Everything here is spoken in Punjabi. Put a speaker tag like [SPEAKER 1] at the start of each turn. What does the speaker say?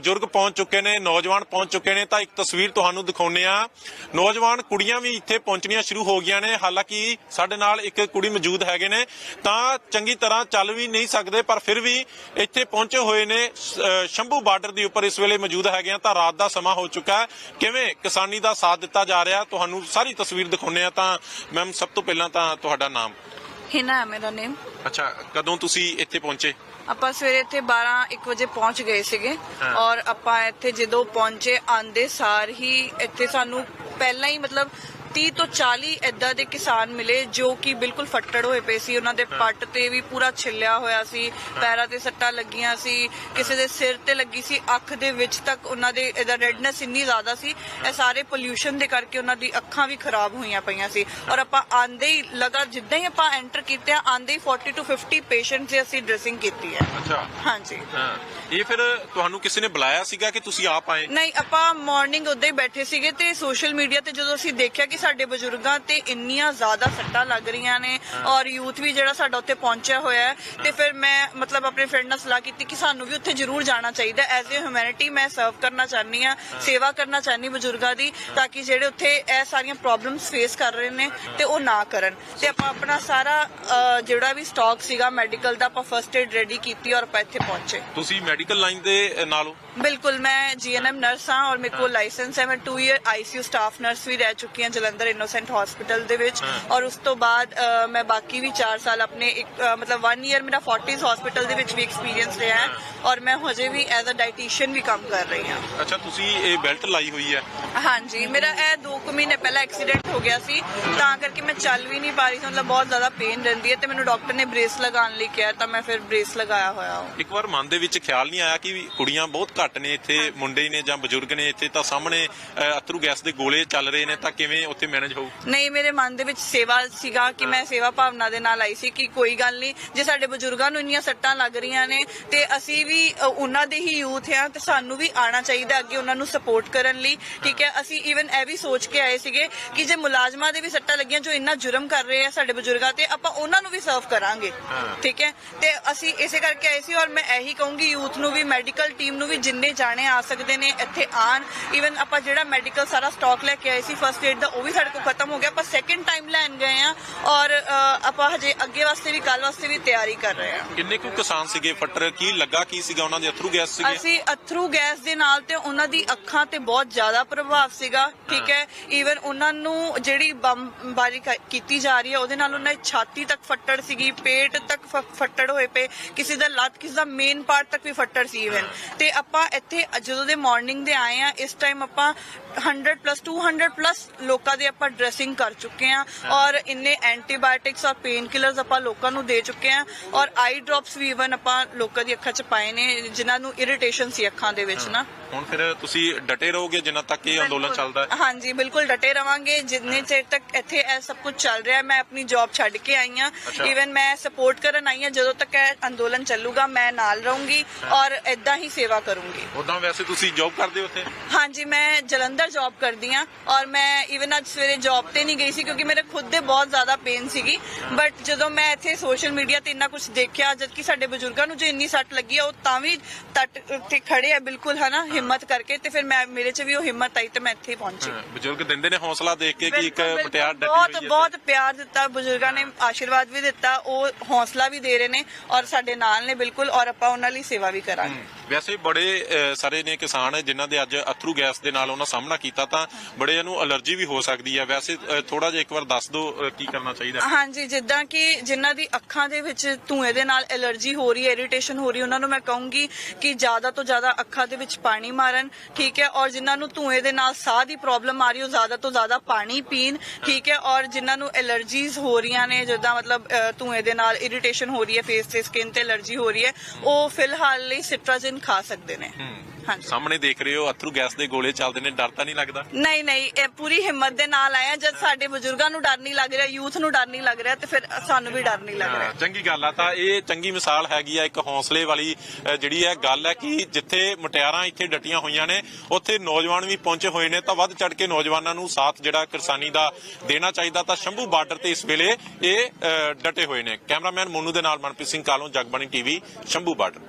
[SPEAKER 1] ਬਜ਼ੁਰਗ ਪਹੁੰਚ ਚੁੱਕੇ ਨੇ ਨੌਜਵਾਨ ਪਹੁੰਚ ਚੁੱਕੇ ਨੇ ਤਾਂ ਇੱਕ ਤਸਵੀਰ ਤੁਹਾਨੂੰ ਦਿਖਾਉਂਦੇ ਆ ਨੌਜਵਾਨ ਕੁੜੀਆਂ ਵੀ ਇੱਥੇ ਪਹੁੰਚਣੀਆਂ ਸ਼ੁਰੂ ਹੋ ਗਈਆਂ ਨੇ। ਹਾਲਾਂਕਿ ਸਾਡੇ ਨਾਲ ਇੱਕ ਕੁੜੀ ਮੌਜੂਦ ਹੈਗੇ ਨੇ ਤਾਂ ਚੰਗੀ ਤਰ੍ਹਾਂ ਚੱਲ ਵੀ ਨਹੀਂ ਸਕਦੇ ਪਰ ਫਿਰ ਵੀ ਇੱਥੇ ਪਹੁੰਚੇ ਹੋਏ ਨੇ। ਸ਼ੰਭੂ ਬਾਰਡਰ ਦੇ ਉੱਪਰ ਇਸ ਵੇਲੇ ਮੌਜੂਦ ਹੈਗੇ ਆ ਤਾਂ ਰਾਤ ਦਾ ਸਮਾਂ ਹੋ ਚੁੱਕਾ ਹੈ। ਕਿਵੇਂ ਕਿਸਾਨੀ ਦਾ ਸਾਥ ਦਿੱਤਾ ਜਾ ਰਿਹਾ? ਤੁਹਾਨੂੰ ਸਾਰੀ ਤਸਵੀਰ ਦਿਖਾਉਂਦੇ ਆ ਤਾਂ ਮੈਮ ਸਭ ਤੋਂ ਪਹਿਲਾਂ ਤਾਂ ਤੁਹਾਡਾ ਨਾਮ।
[SPEAKER 2] ਹਿਨਾ ਹੈ ਮੇਰਾ ਨੇਮ
[SPEAKER 1] ਅੱਛਾ ਕਦੋਂ ਤੁਸੀਂ ਇੱਥੇ ਪਹੁੰਚੇ?
[SPEAKER 2] ਆਪਾਂ ਸਵੇਰੇ ਇੱਥੇ 12 1 ਵਜੇ ਪਹੁੰਚ ਗਏ ਸੀਗੇ। ਔਰ ਆਪਾਂ ਇੱਥੇ ਜਦੋਂ ਪਹੁੰਚੇ ਆਂਦੇ ਸਾਰ ਹੀ ਇੱਥੇ ਸਾਨੂੰ ਪਹਿਲਾਂ ਹੀ ਮਤਲਬ 30 ਤੋਂ 40 ਏਦਾਂ ਦੇ ਕਿਸਾਨ ਮਿਲੇ ਜੋ ਕਿ ਬਿਲਕੁਲ ਫੱਟੜ ਹੋਏ ਪਏ ਸੀ। ਉਹਨਾਂ ਦੇ ਪੱਟ ਤੇ ਵੀ ਪੂਰਾ ਛਿੱਲਿਆ ਹੋਇਆ ਸੀ ਪੈਰਾਂ ਤੇ ਸੱਟਾਂ ਲੱਗੀਆਂ ਸੀ ਕਿਸੇ ਦੇ ਸਿਰ ਤੇ ਲੱਗੀ ਸੀ ਅੱਖ ਦੇ ਵਿੱਚ ਤੱਕ ਉਹਨਾਂ ਦੇ ਇਹਦਾ ਰੈਡਨੈਸ ਇੰਨੀ ਜ਼ਿਆਦਾ ਸੀ ਇਹ ਸਾਰੇ ਪੋਲਿਊਸ਼ਨ ਦੇ ਕਰਕੇ ਉਹਨਾਂ ਦੀ ਅੱਖਾਂ ਵੀ ਖਰਾਬ ਹੋਈਆਂ ਪਈਆਂ ਸੀ। ਔਰ ਆਪਾਂ ਆਂਦੇ ਹੀ ਲਗਾ ਜਿੱਦਾਂ ਹੀ ਆਪਾਂ ਐਂਟਰ ਕੀਤੇ ਆ ਆਂਦੇ ਹੀ 40 ਤੋਂ 50 ਪੇਸ਼ੈਂਟਸ ਦੀ ਅਸੀਂ ਡ੍ਰੈਸਿੰਗ ਕੀਤੀ ਹੈ।
[SPEAKER 1] ਅੱਛਾ।
[SPEAKER 2] ਹਾਂਜੀ।
[SPEAKER 1] ਹਾਂ। ਇਹ ਫਿਰ ਤੁਹਾਨੂੰ ਕਿਸੇ ਨੇ ਬੁਲਾਇਆ ਸੀਗਾ ਕਿ ਤੁਸੀਂ ਆਪ ਆਏ?
[SPEAKER 2] ਨਹੀਂ ਆਪਾਂ ਮਾਰਨਿੰਗ ਉਦਾਂ ਹੀ ਬੈਠੇ ਸੀਗੇ ਤੇ ਸੋਸ਼ਲ ਮੀਡੀਆ ਤੇ ਜਦੋਂ ਅਸੀਂ ਦੇਖਿਆ ਕਿ ਸਾਡੇ ਬਜ਼ੁਰਗਾਂ ਤੇ ਇੰਨੀਆਂ ਜ਼ਿਆਦਾ ਸੱਟਾਂ ਲੱਗ ਰਹੀਆਂ ਨੇ ਔਰ ਯੂਥ ਵੀ ਜਿਹੜਾ ਸਾਡਾ ਉੱਥੇ ਪਹੁੰਚਿਆ ਹੋਇਆ ਹੈ ਤੇ ਫਿਰ ਮੈਂ ਮਤਲਬ ਆਪਣੇ ਫਰੈਂਡ ਨਾਲ ਸਲਾਹ ਕੀਤੀ ਕਿ ਸਾਨੂੰ ਵੀ ਉੱਥੇ ਜ਼ਰੂਰ ਜਾਣਾ ਚਾਹੀਦਾ ਐਜ਼ ਅ ਹਿਊਮੈਨਿਟੀ ਮੈਂ ਸਰਵ ਕਰਨਾ ਚਾਹਨੀ ਆ ਸੇਵਾ ਕਰਨਾ ਚਾਹਨੀ ਬਜ਼ੁਰਗਾਂ ਦੀ ਤਾਂ ਕਿ ਜਿਹੜੇ ਉੱਥੇ ਇਹ ਸਾਰੀਆਂ ਪ੍ਰੋਬਲਮਸ ਫੇਸ ਕਰ ਰਹੇ ਨੇ ਤੇ ਉਹ ਨਾ ਕਰਨ। ਤੇ ਆਪਾਂ ਆਪਣਾ ਸਾਰਾ ਜਿਹੜਾ ਵੀ ਸਟਾਕ ਸੀਗਾ ਮੈਡੀਕਲ ਦਾ ਆਪਾਂ ਫਰਸਟ ਏਡ ਰੈਡੀ ਕੀਤੀ ਔਰ ਆਪਾਂ ਇੱਥੇ ਪਹੁੰਚੇ।
[SPEAKER 1] ਤੁਸੀਂ ਮੈਡੀਕਲ ਲਾਈਨ ਦੇ ਨਾਲੋਂ
[SPEAKER 2] ਬਿਲਕੁਲ ਮੈਂ ਜੀਐਨਐਮ ਨਰਸ ਹਾਂ ਔਰ ਮੇਰੇ ਕੋਲ ਲਾਇਸੈਂਸ ਹੈ। ਮੈਂ 2 ਇਅਰ ਆਈਸੀਯੂ ਸਟਾਫ ਨਰਸ ਵੀ ਰਹਿ ਚੁੱਕੀ ਹਾਂ ਜਲੰਧਰ ਇਨੋਸੈਂਟ ਹਸਪੀਟਲ ਦੇ ਵਿੱਚ। ਔਰ ਉਸ ਤੋਂ ਬਾਅਦ ਮੈਂ ਬਾਕੀ ਵੀ 4 ਸਾਲ ਆਪਣੇ ਇੱਕ ਮਤਲਬ 1 ਇਅਰ ਮੇਰਾ ਫੋਰਟਿਸ ਹਸਪੀਟਲ ਦੇ ਵਿੱਚ ਵੀ ਐਕਸਪੀਰੀਅੰਸ ਰਿਹਾ ਹੈ ਔਰ ਮੈਂ ਹਜੇ ਵੀ ਐਜ਼ ਅ ਡਾਈਟੀਸ਼ੀਅਨ ਵੀ ਕੰਮ ਕਰ ਰਹੀ ਹਾਂ।
[SPEAKER 1] ਅੱਛਾ ਤੁਸੀਂ ਇਹ ਬੈਲਟ ਲਾਈ ਹੋਈ ਹੈ?
[SPEAKER 2] ਹਾਂਜੀ ਮੇਰਾ ਇਹ 2 ਕੁ ਮਹੀਨੇ ਪਹਿਲਾਂ ਐਕਸੀਡੈਂਟ ਹੋ ਗਿਆ ਸੀ ਤਾਂ ਕਰਕੇ ਮੈਂ ਚੱਲ ਵੀ ਨਹੀਂ ਪਾ ਰਹੀ ਸੀ ਮਤਲਬ ਬਹੁਤ ਜ਼ਿਆਦਾ ਪੇਨ ਰਹਿੰਦੀ ਹੈ ਤੇ ਮੈਨੂੰ ਡਾਕਟਰ ਨੇ ਬ੍ਰੇਸ ਲਗਾਉਣ ਲਈ ਕਿਹਾ ਤਾਂ ਮੈਂ ਫਿਰ ਬ੍ਰੇਸ ਲਗਾਇਆ ਹੋਇਆ ਹਾਂ।
[SPEAKER 1] ਇੱਕ ਵਾਰ ਮਨ ਦੇ ਵਿੱਚ ਖਿਆਲ ਨਹੀਂ ਆਇਆ ਕਿ ਕੁੜੀਆਂ ਬਹੁਤ ਘੱਟ ਨੇ ਇੱਥੇ ਮੁੰਡੇ ਹੀ ਨੇ ਜਾਂ ਬਜ਼ੁਰਗ ਨੇ ਇੱਥੇ ਤਾਂ ਸਾਹਮਣੇ ਅਥਰੂ ਗੈਸ ਦੇ ਗੋਲੇ ਚੱਲ ਰਹੇ ਨੇ ਤਾਂ ਕਿਵੇਂ ਉੱਥੇ ਮੈਨੇਜ ਹੋਊ?
[SPEAKER 2] ਨਹੀਂ ਮੇਰੇ ਮਨ ਦੇ ਵਿੱਚ ਸੇਵਾ ਸੀਗਾ ਕਿ ਮੈਂ ਸੇਵਾ ਭਾਵਨਾ ਦੇ ਨਾਲ ਆਈ ਸੀ ਕਿ ਕੋਈ ਗੱਲ ਨਹੀਂ ਜੇ ਸਾਡੇ ਬਜ਼ੁਰਗਾਂ ਨੂੰ ਇੰਨੀਆਂ ਸੱਟਾਂ ਲੱਗ ਰਹੀਆਂ ਨੇ ਤੇ ਅਸੀਂ ਵੀ ਅ, ਉਹਨਾਂ ਦੇ ਹੀ ਯੂਥ ਆ ਤੇ ਸਾਨੂੰ ਵੀ ਆਣਾ ਚਾਹੀਦਾ ਅੱਗੇ ਉਹਨਾਂ ਨੂੰ ਸਪੋਰਟ ਕਰਨ ਲਈ ਠੀਕ ਹੈ? ਅਸੀਂ ਈਵਨ ਇਹ ਵੀ ਸੋਚ ਕੇ ਆਏ ਸੀਗੇ ਕਿ ਜੇ ਮੁਲਾਜ਼ਮਾਂ ਦੇ ਵੀ ਸੱਟਾਂ ਲੱਗੀਆਂ ਜੋ ਇੰਨਾ ਜੁਰਮ ਕਰ ਰਹੇ ਆ ਸਾਡੇ ਬਜ਼ੁਰਗਾਂ ਤੇ ਆਪਾਂ ਉਹਨਾਂ ਨੂੰ ਵੀ ਸਰਵ ਕਰਾਂਗੇ
[SPEAKER 1] ਹਾਂ।
[SPEAKER 2] ਠੀਕ ਹੈ? ਤੇ ਅਸੀਂ ਇਸੇ ਕਰਕੇ ਆਏ ਸੀ ਔਰ ਮੈਂ ਇਹੀ ਕਹੂੰਗੀ ਯੂਥ ਨੂੰ ਵੀ ਮੈਡੀਕਲ ਟੀਮ ਨੂੰ ਵੀ ਜਿੰਨੇ ਜਾਣੇ ਆ ਸਕਦੇ ਨੇ ਇੱਥੇ ਆਣ ਈਵਨ ਆਪਾਂ ਜਿਹੜਾ ਮੈਡੀਕਲ ਸਾਰਾ ਸਟਾਕ ਲੈ ਕੇ ਆਏ ਸੀ ਫਰਸਟ ਏਡ ਦਾ ਉਹ ਵੀ ਸਾਡੇ ਕੋਲ ਖਤਮ ਹੋ ਗਿਆ ਆਪਾਂ ਸੈਕਿੰਡ ਟਾਈਮ ਲੈਣ ਗਏ ਆ ਔਰ ਆਪਾਂ ਹਜੇ ਅੱਗੇ ਵਾਸਤੇ ਵੀ ਕੱਲ ਵਾਸਤੇ ਵੀ ਤਿਆਰੀ ਕਰ ਰਹੇ ਆ
[SPEAKER 1] ਕਿੰਨੇ ਕੁ ਕਿਸਾਨ ਸੀਗੇ ਫੱਟਰ? ਕੀ ਲੱਗਾ ਕੀ ਸੀਗਾ? ਉਹਨਾਂ ਦੇ ਅਥਰੂ ਗੈਸ ਸੀਗੇ?
[SPEAKER 2] ਅਸੀਂ ਅਥਰੂ ਗੈਸ ਦੇ ਨਾਲ ਤੇ ਉਹਨਾਂ ਦੀ ਅੱਖਾਂ ਤੇ ਬਹੁਤ ਜ਼ਿਆਦਾ ਪ੍ਰਭਾਵ ਸੀਗਾ ਠੀਕ ਹੈ। ਈਵਨ ਉਹਨਾਂ ਨੂੰ ਜਿਹੜੀ ਬੰਬਾਰੀ ਕੀਤੀ ਜਾ ਰਹੀ ਹੈ ਉਹਦੇ ਨਾਲ ਉਹਨਾਂ ਦੀ ਛਾਤੀ ਤੱਕ ਫੱਟੜ ਸੀਗੀ ਪੇਟ ਤੱਕ ਫੱਟੜ ਹੋਏ ਪਏ ਕਿਸੇ ਦਾ ਲੱਤ ਕਿਸੇ ਦਾ ਮੇਨ ਪਾਰਟ ਤੱਕ ਵੀ ਫੱਟੜ ਸੀ ਈਵਨ ਤੇ ਆਪਾਂ ਇੱਥੇ ਜਦੋਂ ਦੇ ਮਾਰਨਿੰਗ ਦੇ ਆਏ ਆ ਇਸ ਟਾਈਮ ਆਪਾਂ 100 ਪਲੱਸ 200 ਪਲੱਸ ਲੋਕਾਂ ਦੇ ਆਪਾਂ ਡਰੈਸਿੰਗ ਕਰ ਚੁੱਕੇ ਆ ਔਰ ਇੰਨੇ ਐਂਟੀਬਾਇਓਟਿਕਸ ਔਰ ਪੇਨ ਕਿਲਰਸ ਆਪਾਂ ਲੋਕਾਂ ਨੂੰ ਦੇ ਚੁੱਕੇ ਆ ਔਰ ਆਈ ਡ੍ਰੌਪਸ ਵੀ ਈਵਨ ਆਪਾਂ ਲੋਕਾਂ ਦੀ ਅੱਖਾਂ 'ਚ ਪਾਏ ਨੇ ਜਿਨ੍ਹਾਂ ਨੂੰ ਇਰੀਟੇਸ਼ਨ ਸੀ ਅੱਖਾਂ ਦੇ ਵਿੱਚ ਨਾ।
[SPEAKER 1] ਹੁਣ ਫਿਰ ਤੁਸੀਂ ਡਟੇ ਰਹੋਗੇ ਜਿੰਨਾ ਤੱਕ ਇਹ ਅੰਦੋਲਨ। ਚੱਲਦਾ ਹੈ?
[SPEAKER 2] ਹਾਂਜੀ ਬਿਲਕੁਲ ਡਟੇ ਰਵਾਂਗੇ। ਜਿੰਨੇ ਚਿਰ ਤੱਕ ਇੱਥੇ ਇਹ ਸਭ ਕੁਝ ਚੱਲ ਰਿਹਾ ਮੈਂ ਆਪਣੀ ਜੌਬ ਛੱਡ ਕੇ ਆਈ ਆ। ਈਵਨ ਮੈਂ ਸਪੋਰਟ ਕਰਨ ਆਈ ਆ ਜਦੋਂ ਤੱਕ ਇਹ ਅੰਦੋਲਨ ਚੱਲੂਗਾ ਮੈਂ ਨਾਲ ਰਹੂੰਗੀ ਔਰ ਇਦਾਂ ਹੀ ਸੇਵਾ ਕਰੂੰਗੀ।
[SPEAKER 1] ਉਦਾਂ ਵੈਸੇ ਤੁਸੀਂ ਜੌਬ ਕਰਦੇ ਹੋ ਉੱਥੇ?
[SPEAKER 2] ਹਾਂਜੀ ਮੈਂ ਜਲੰਧਰ ਜੌਬ ਕਰਦੀ ਆ ਔਰ ਮੈਂ ਈਵਨ ਅੱਜ ਸਵੇਰੇ ਜੌਬ ਤੇ ਨਹੀਂ ਗਈ ਸੀ ਕਿਉਂਕਿ ਮੇਰੇ ਖੁਦ ਦੇ ਬਹੁਤ ਜ਼ਿਆਦਾ ਪੇਨ ਸੀਗੀ। ਬਟ ਜਦੋਂ ਮੈਂ ਇੱਥੇ ਸੋਸ਼ਲ ਮੀਡੀਆ ਤੇ ਇੰਨਾ ਕੁਝ ਦੇਖਿਆ ਜਦ ਕਿ ਸਾਡੇ ਬਜ਼ੁਰਗਾਂ ਨੂੰ ਜੋ ਇੰਨੀ ਸੱਟ ਲੱਗੀ ਆ ਉਹ ਤਾਂ ਵੀ ਤੱਟ ਤੇ ਖੜੇ ਆ ਬਿਲਕੁਲ ਹਨਾ ਹਿੰਮਤ ਕਰਕੇ ਤੇ ਫਿਰ ਮੈਂ ਮੇਰੇ 'ਚ ਵੀ ਉਹ ਹਿੰਮਤ ਆਈ ਤੇ ਮੈਂ ਇੱਥੇ ਪਹੁੰਚੀ।
[SPEAKER 1] ਬਜ਼ੁਰਗ ਦਿੰਦੇ ਨੇ ਹੌਸਲਾ ਦੇਖ ਕੇ ਕਿ ਇੱਕ
[SPEAKER 2] ਬਿਲਕੁਲ।
[SPEAKER 1] ਮਟਿਆਰ ਡਟੀ
[SPEAKER 2] ਬਹੁਤ
[SPEAKER 1] ਹੈ
[SPEAKER 2] ਬਹੁਤ ਪਿਆਰ ਦਿੱਤਾ ਬਜ਼ੁਰਗਾਂ ਨੇ ਆਸ਼ੀਰਵਾਦ ਵੀ ਦਿੱਤਾ ਉਹ ਹੌਸਲਾ ਵੀ ਦੇ ਰਹੇ ਨੇ ਔਰ ਸਾਡੇ ਨਾਲ ਨੇ ਬਿਲਕੁਲ ਔਰ ਆਪਾਂ ਉਹਨਾਂ ਲਈ ਸੇਵਾ ਵੀ ਕਰਾਂਗੇ।
[SPEAKER 1] ਵੈਸੇ ਬੜੇ ਸਾਰੇ ਨੇ ਕਿਸਾਨ ਜਿਨ੍ਹਾਂ ਦੇ ਅੱਜ ਅਥਰੂ ਗੈਸ ਦੇ ਨਾਲ ਉਹਨਾਂ ਸਾਹਮਣਾ ਕੀਤਾ ਤਾਂ ਬੜੇ ਨੂੰ ਅਲਰਜੀ ਵੀ ਹੋ ਸਕਦੀ ਹੈ। ਵੈਸੇ ਥੋੜਾ ਜਿਹਾ ਇੱਕ ਵਾਰ ਦੱਸ ਦਿਓ ਕੀ ਕਰਨਾ ਚਾਹੀਦਾ?
[SPEAKER 2] ਹਾਂਜੀ ਜਿੱਦਾਂ ਕਿ ਜਿਨ੍ਹਾਂ ਦੀ ਅੱਖਾਂ ਦੇ ਵਿੱਚ ਧੂਏ ਦੇ ਨਾਲ ਐਲਰਜੀ ਹੋ ਰਹੀ ਹੈ ਇਰੀਟੇਸ਼ਨ ਹੋ ਰਹੀ ਉਹਨਾਂ ਨੂੰ ਮੈਂ ਕਹੂੰਗੀ ਕਿ ਜ਼ਿਆਦਾ ਤੋਂ ਜ਼ਿਆਦਾ ਅੱਖਾਂ ਦੇ ਵਿੱਚ ਪਾਣੀ ਮਾਰਨ ਠੀਕ ਹੈ ਔਰ ਜਿਨ੍ਹਾਂ ਨੂੰ ਧੂਏ ਦੇ ਨਾਲ ਸਾਹ ਦੀ ਪ੍ਰੋਬਲਮ ਆ ਰਹੀ ਹੈ ਉਹ ਜ਼ਿਆਦਾ ਤੋਂ ਜ਼ਿਆਦਾ ਪਾਣੀ ਪੀਣ ਠੀਕ ਹੈ ਔਰ ਜਿਨ੍ਹਾਂ ਨੂੰ ਐਲਰਜੀਜ਼ ਹੋ ਰਹੀਆਂ ਨੇ ਜਿੱਦਾਂ ਮਤਲਬ ਅ, ਧੂਏ ਦੇ ਨਾਲ ਇਰੀਟੇਸ਼ਨ ਹੋ ਰਹੀ ਹੈ ਫੇਸ ਤੇ ਸਕਿਨ ਤੇ ਅਲਰਜੀ ਹੋ ਰਹੀ ਹੈ ਉਹ ਫਿਲਹਾਲ ਲਈ ਸਿਟਰਾਜਿਨ ਖਾ ਸਕਦੇ ਨੇ। ਹਾਂਜੀ।
[SPEAKER 1] ਸਾਹਮਣੇ ਦੇਖ ਰਹੇ ਹੋ ਅਥਰੂ ਗੈਸ ਦੇ ਗੋਲੇ ਚੱਲਦੇ ਨੇ ਡਰ ਤਾਂ ਨਹੀਂ ਲੱਗਦਾ?
[SPEAKER 2] ਨਹੀਂ ਨਹੀਂ ਇਹ ਪੂਰੀ ਹਿੰਮਤ ਦੇ ਨਾਲ ਆਇਆ ਜਦ ਸਾਡੇ ਬਜ਼ੁਰਗਾਂ ਨੂੰ ਡਰ ਨਹੀਂ ਲੱਗ ਰਿਹਾ ਯੂਥ ਨੂੰ ਡਰ ਨਹੀਂ ਲੱਗ ਰਿਹਾ ਤੇ ਫਿਰ ਸਾਨੂੰ ਵੀ ਡਰ ਨਹੀਂ ਲੱਗ ਰਿਹਾ।
[SPEAKER 1] ਹਾਂ, ਚੰਗੀ ਗੱਲ ਆ। ਤਾਂ ਇਹ ਚੰਗੀ ਮਿਸਾਲ ਹੈਗੀ ਆ ਇੱਕ ਹੌਸਲੇ ਵਾਲੀ ਅ, ਜਿਹੜੀ ਹੈ ਗੱਲ ਹੈ ਕਿ ਜਿੱਥੇ ਮੁਟਿਆਰਾਂ ਇੱਥੇ ਡਟੀਆਂ ਹੋਈਆਂ ਨੇ ਉੱਥੇ ਨੌਜਵਾਨ ਵੀ ਪਹੁੰਚੇ ਹੋਏ ਨੇ। ਤਾਂ ਵੱਧ ਚੜ ਕੇ ਨੌਜਵਾਨਾਂ ਨੂੰ ਸਾਥ ਜਿਹੜਾ ਕਿਰਸਾਨੀ ਦਾ ਦੇਣਾ ਚਾਹੀਦਾ ਤਾਂ ਸ਼ੰਭੂ ਬਾਰਡਰ ਤੇ ਇਸ ਵੇਲੇ ਇਹ ਅ, ਡਟੇ ਹੋਏ ਨੇ। ਕੈਮਰਾਮੈਨ ਮੋਨੂ ਦੇ ਨਾਲ ਮਨਪ੍ਰੀਤ ਸਿੰਘ ਕਾਲੋਂ ਜਗਬਾਣੀ ਟੀਵੀ ਸ਼ੰਭੂ ਬਾਰਡਰ।